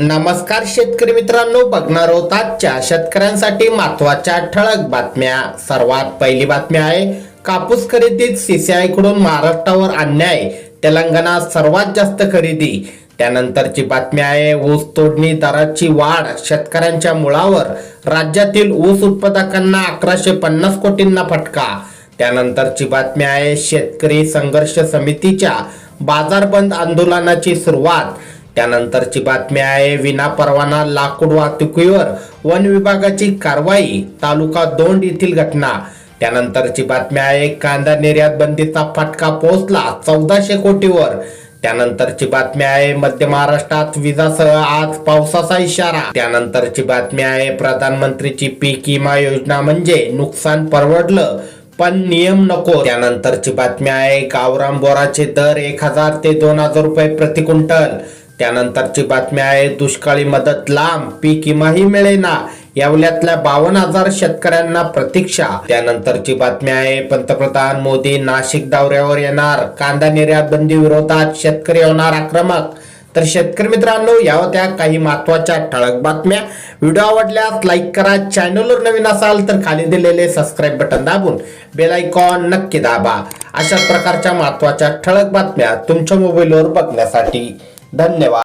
नमस्कार शेतकरी मित्रांनो बघणार होत आजच्या शेतकऱ्यांसाठी महत्त्वाच्या ठळक बातम्या. सर्वात पहिली बातमी आहे कापूस खरेदीत सीसीआयकडून महाराष्ट्रावर अन्याय तेलंगणात सर्वात जास्त खरेदी. त्यानंतरची बातमी आहे ऊस तोडणी दराची वाढ शेतकऱ्यांच्या मुळावर राज्यातील ऊस उत्पादकांना अकराशे पन्नास कोटींना फटका. त्यानंतरची बातमी आहे शेतकरी संघर्ष समितीच्या बाजार बंद आंदोलनाची सुरुवात. त्यानंतरची बातमी आहे विना परवाना लाकूड वाहतुकीवर वन विभागाची कारवाई तालुका दोंड येथील घटना. त्यानंतरची बातमी आहे कांदा निर्यात बंदीचा फटका पोहोचला चौदाशे कोटीवर. त्यानंतरची बातमी आहे मध्य महाराष्ट्रात विजासह आज पावसाचा इशारा. त्यानंतरची बातमी आहे प्रधानमंत्रीची पीक विमा योजना म्हणजे नुकसान परवडलं पण नियम नको. त्यानंतरची बातमी आहे गावराम बोराचे दर एक हजार ते दोन हजार रुपये प्रति क्विंटल. त्यानंतरची बातमी आहे दुष्काळी मदत लांब पीक विमाही मिळेना यावल्यातल्या बावन्न हजार शेतकऱ्यांना प्रतीक्षा. त्यानंतरची बातमी आहे पंतप्रधान मोदी नाशिक दौऱ्यावर येणार कांदा निर्यात बंदी विरोधात शेतकरी होणार आक्रमक. तर शेतकरी मित्रांनो या होत्या काही महत्त्वाच्या ठळक बातम्या. व्हिडिओ आवडल्यास लाईक करा चॅनलवर नवीन असाल तर खाली दिलेले सबस्क्राईब बटन दाबून बेल आयकॉन नक्की दाबा. अशा प्रकारच्या महत्त्वाच्या ठळक बातम्या तुमच्या मोबाईलवर बघण्यासाठी. धन्यवाद